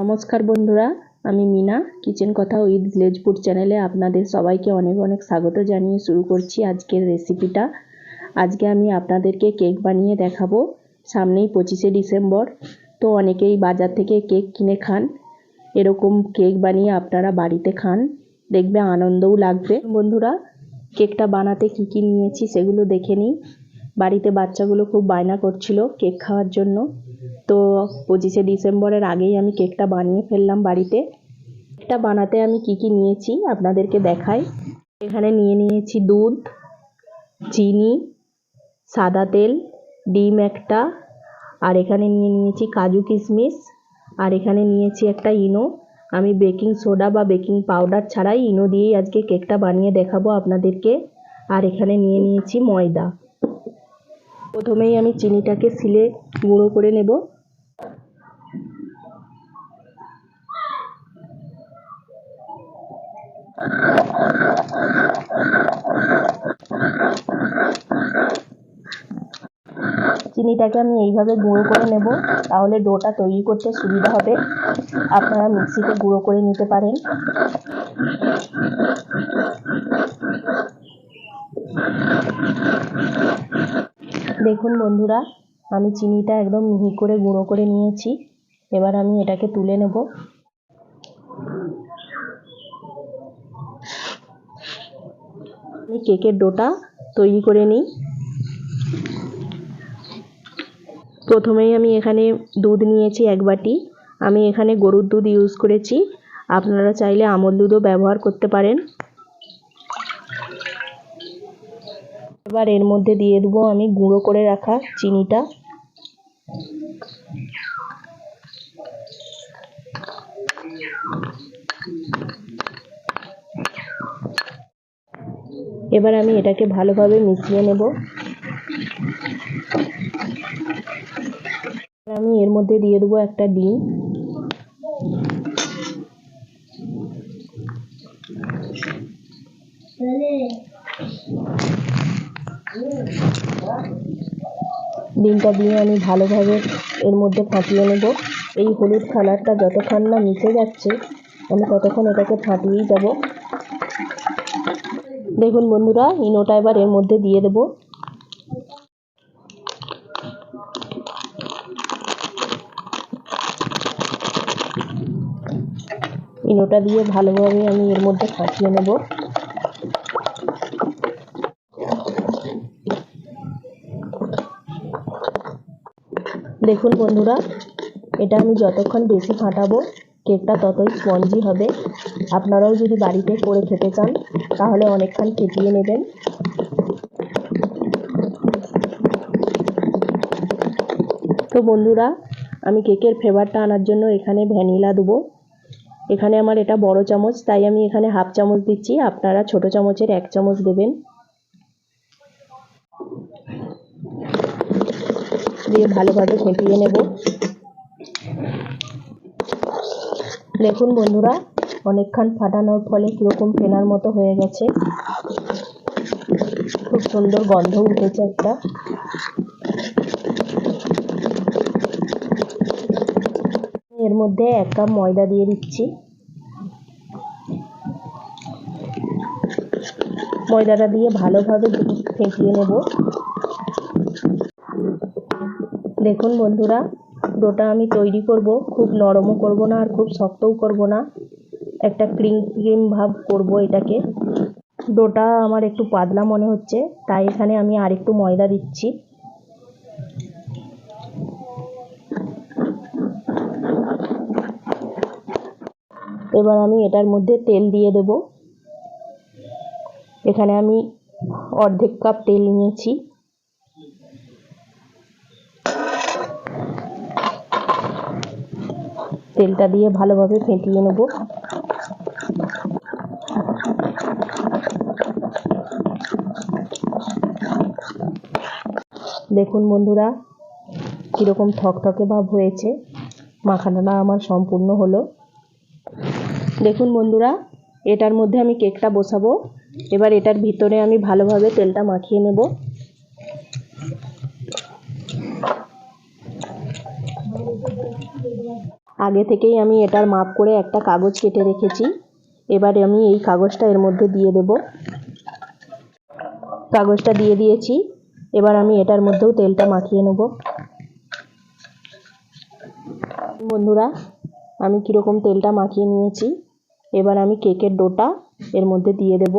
নমস্কার বন্ধুরা, আমি মিনা, কিচেন কথা উইথ ভিলেজ ফুড চ্যানেলে আপনাদের সবাইকে অনেক অনেক স্বাগত জানিয়ে শুরু করছি আজকের রেসিপিটা। আজকে আমি আপনাদেরকে কেক বানিয়ে দেখাবো, সামনেই পঁচিশে ডিসেম্বর, তো অনেকেই বাজার থেকে কেক কিনে খান। এরকম কেক বানিয়ে আপনারা বাড়িতে খান, দেখবে আনন্দও লাগবে। বন্ধুরা, কেকটা বানাতে কী কী নিয়েছি সেগুলো দেখে নিই। বাড়িতে বাচ্চাগুলো খুব বায়না করছিল কেক খাওয়ার জন্য। তো পঁচিশে ডিসেম্বরের আগেই আমি কেকটা বানিয়ে ফেললাম বাড়িতে। কেকটা বানাতে আমি কি কি নিয়েছি আপনাদেরকে দেখাই। এখানে নিয়ে নিয়েছি দুধ, চিনি, সাদা তেল, ডিম একটা, আর এখানে নিয়ে নিয়েছি কাজু কিশমিশ, আর এখানে নিয়েছি একটা ইনো। আমি বেকিং সোডা বা বেকিং পাউডার ছাড়াই ইনো দিয়েই আজকে কেকটা বানিয়ে দেখাবো আপনাদেরকে। আর এখানে নিয়ে নিয়েছি ময়দা। প্রথমেই আমি চিনিটাকে সিলে গুঁড়ো করে নেব। চিনিটাকে আমি এইভাবে গুঁড়ো করে নেব, তাহলে ডোটা তৈরি করতে সুবিধা হবে। আপনারা মিক্সিতে গুঁড়ো করে নিতে পারেন। দেখুন বন্ধুরা, আমি চিনিটা একদম মিহি করে গুঁড়ো করে নিয়েছি। এবার আমি এটাকে তুলে নেব। আমি কেকের ডোটা তৈরি করে নিই। প্রথমেই আমি এখানে দুধ নিয়েছি এক বাটি। আমি এখানে গরুর দুধ ইউজ করেছি। আপনারা চাইলে আমল দুধও ব্যবহার করতে পারেন। এবার এর মধ্যে দিয়ে দেবো আমি গুঁড়ো করে রাখা চিনিটা। এবার আমি এটাকে ভালোভাবে মিশিয়ে নেব। আমি এর মধ্যে দিয়ে দেবো একটা ডিম। ডিমটা দিয়ে আমি ভালোভাবে এর মধ্যে ফাটিয়ে নেব। এই হলুদ কালারটা যতক্ষণ না মিশে যাচ্ছে, আমি ততক্ষণ এটাকে ফাটিয়েই যাব। দেখুন বন্ধুরা ইনোটা এবার এর মধ্যে দিয়ে দেবো। ইনোটা দিয়ে ভালোভাবে আমি এর মধ্যে ফাটিয়ে নেব। দেখুন বন্ধুরা, এটা আমি যতক্ষণ বেশি ফাটাবো, কেকটা ততই স্পঞ্জি হবে। আপনারাও যদি বাড়িতে করে খেতে চান, তাহলে অনেকক্ষণ ফেটিয়ে নেবেন। তো বন্ধুরা, আমি কেকের ফ্লেভারটা আনার জন্য এখানে ভ্যানিলা দেবো। এখানে আমার এটা বড় চামচ, তাই আমি এখানে হাফ চামচ দিচ্ছি। আপনারা ছোট চামচের এক চামচ দেবেন। দিয়ে ভালোভাবে ফেটিয়ে নেব। দেখুন বন্ধুরা, অনেকক্ষণ ফাটানোর ফলে কীরকম ফেনার মতো হয়ে গেছে। খুব সুন্দর গন্ধ উঠেছে একটা এর মধ্যে এক কাপ ময়দা দিয়ে দিচ্ছি। ময়দাটা দিয়ে ভালোভাবে ফেটিয়ে নেব। দেখুন বন্ধুরা, ডোটা আমি তৈরি করব। খুব নরমও করব না আর খুব শক্তও করব না। একটা ক্রিম ক্রিম ভাব করব এটাকে। ডোটা আমার একটু পাতলা মনে হচ্ছে, তাই এখানে আমি আর একটু ময়দা দিচ্ছি। এবার আমি এটার মধ্যে তেল দিয়ে দেব। এখানে আমি অর্ধেক কাপ তেল নিয়েছি। তেলটা দিয়ে ভালোভাবে ফেটিয়ে নেব। দেখুন বন্ধুরা, কীরকম থকথকে ভাব হয়েছে। মাখানোটা আমার সম্পূর্ণ হলো। দেখুন বন্ধুরা, এটার মধ্যে আমি কেকটা বসাবো। এবার এটার ভিতরে আমি ভালোভাবে তেলটা মাখিয়ে নেব। আগে থেকেই আমি এটার মাপ করে একটা কাগজ কেটে রেখেছি। এবারে আমি এই কাগজটা এর মধ্যে দিয়ে দেব। কাগজটা দিয়ে দিয়েছি। এবার আমি এটার মধ্যেও তেলটা মাখিয়ে নেব। বন্ধুরা, আমি কীরকম তেলটা মাখিয়ে নিয়েছি। এবার আমি কেকের ডোটা এর মধ্যে দিয়ে দেব।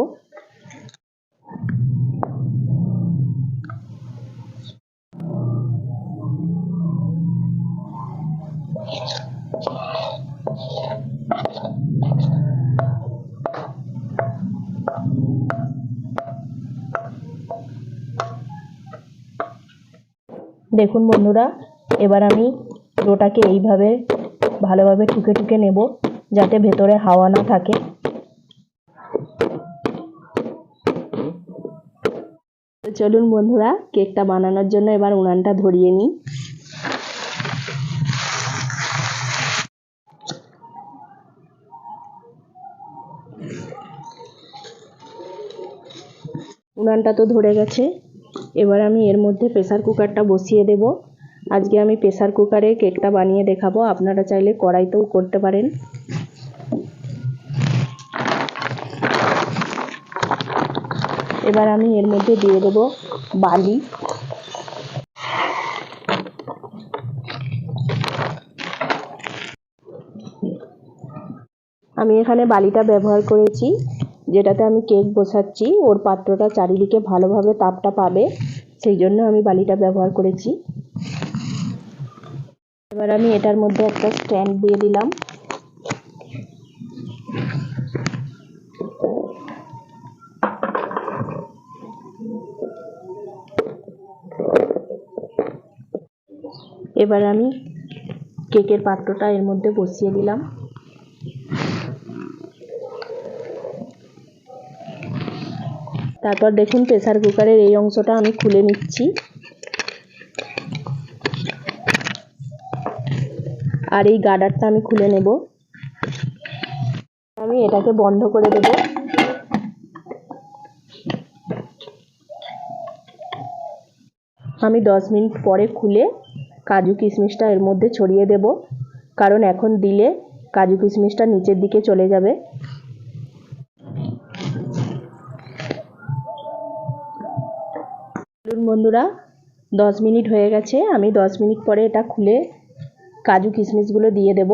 দেখুন বন্ধুরা, এবার আমি ডোটাকে এইভাবে ভালোভাবে ঠুকে ঠুকে নেব। যাতে ভেতরে হাওয়া না থাকে। চলুন বন্ধুরা, কেকটা বানানোর জন্য এবার উনানটা ধরিয়ে নিই। উনানটা তো ধরে গেছে। এবার আমি এর মধ্যে প্রেসার কুকারটা বসিয়ে দেব। আজকে আমি প্রেসার কুকারে কেকটা বানিয়ে দেখাবো। আপনারা চাইলে কড়াইতেও করতে পারেন। এবার আমি এর মধ্যে দিয়ে দেবো বালি। আমি এখানে বালিটা ব্যবহার করেছি, যেটাতে আমি কেক বসাচ্ছি। ওর পাত্রটা চারিদিকে ভালোভাবে তাপটা পাবে, সেই জন্য আমি বালিটা ব্যবহার করেছি। এবার আমি এটার মধ্যে একটা স্ট্যান্ড দিয়ে দিলাম। এবার আমি কেকের পাত্রটা এর মধ্যে বসিয়ে দিলাম। তারপর দেখুন প্রেসার কুকারের এই অংশটা আমি খুলে নিচ্ছি। আর এই গার্ডারটা আমি খুলে নেব। আমি এটাকে বন্ধ করে দেব। আমি দশ মিনিট পরে খুলে কাজু কিশমিশটা এর মধ্যে ছড়িয়ে দেব। কারণ এখন দিলে কাজু কিশমিশটা নিচের দিকে চলে যাবে। চলুন বন্ধুরা, দশ মিনিট হয়ে গেছে। আমি দশ মিনিট পরে এটা খুলে কাজু কিশমিশগুলো দিয়ে দেব।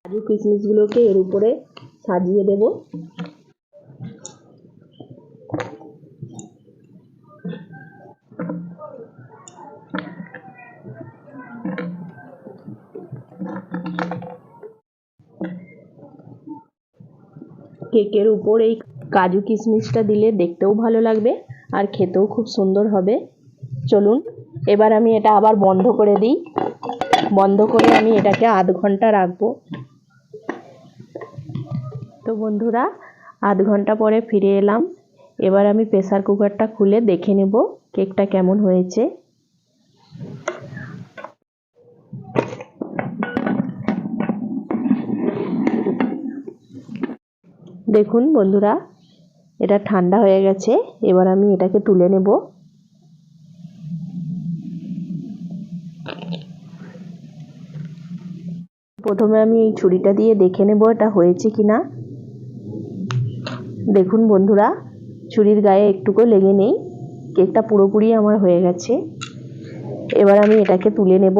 কাজু কিশমিশগুলোকে এর উপরে সাজিয়ে দেব। কেকের উপর এই কাজু কিশমিশটা দিলে দেখতেও ভালো লাগবে আর খেতেও খুব সুন্দর হবে। চলুন, এবার আমি এটা আবার বন্ধ করে দিই। বন্ধ করে আমি এটাকে আধ ঘণ্টা রাখব। তো বন্ধুরা, আধ ঘণ্টা পরে ফিরে এলাম। এবার আমি প্রেসার কুকারটা খুলে দেখে নেব কেকটা কেমন হয়েছে। দেখুন বন্ধুরা, এটা ঠান্ডা হয়ে গেছে, এবার আমি এটাকে তুলে নেব। প্রথমে আমি এই ছুরিটা দিয়ে দেখে নেব এটা হয়েছে কি না দেখুন বন্ধুরা, ছুরির গায়ে একটুকু লেগে নেই, কেকটা পুরোপুরি আমার হয়ে গেছে। এবার আমি এটাকে তুলে নেব।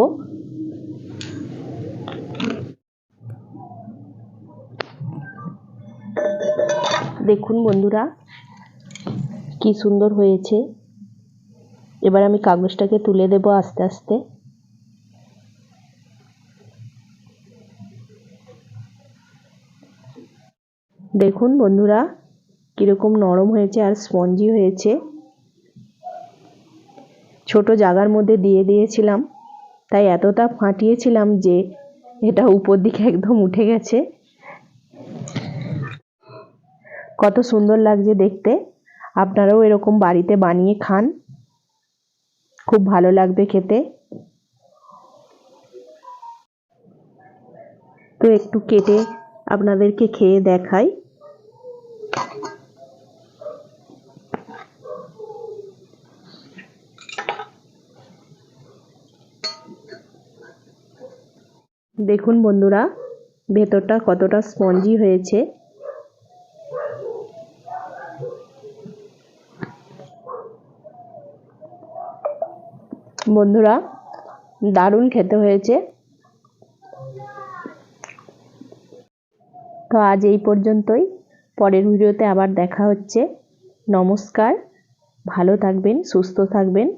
দেখুন বন্ধুরা, কি সুন্দর হয়েছে। এবার আমি কাগজটাকে তুলে দেব আস্তে আস্তে। দেখুন বন্ধুরা, কীরকম নরম হয়েছে আর স্পঞ্জি হয়েছে। ছোট জায়গার মধ্যে দিয়ে দিয়েছিলাম, তাই এতটা ফাটিয়েছিলাম যে এটা উপর দিকে একদম উঠে গেছে। কত সুন্দর লাগছে দেখতে। আপনারাও এরকম বাড়িতে বানিয়ে খান। খুব ভালো লাগবে খেতে। তো একটু কেটে আপনাদেরকে খেয়ে দেখাই। দেখুন বন্ধুরা, ভেতরটা কতটা স্পঞ্জি হয়েছে। বন্ধুরা, দারুণ খেতে হয়েছে। তো আজ এই পর্যন্তই। পরের ভিডিওতে আবার দেখা হচ্ছে। নমস্কার, ভালো থাকবেন, সুস্থ থাকবেন।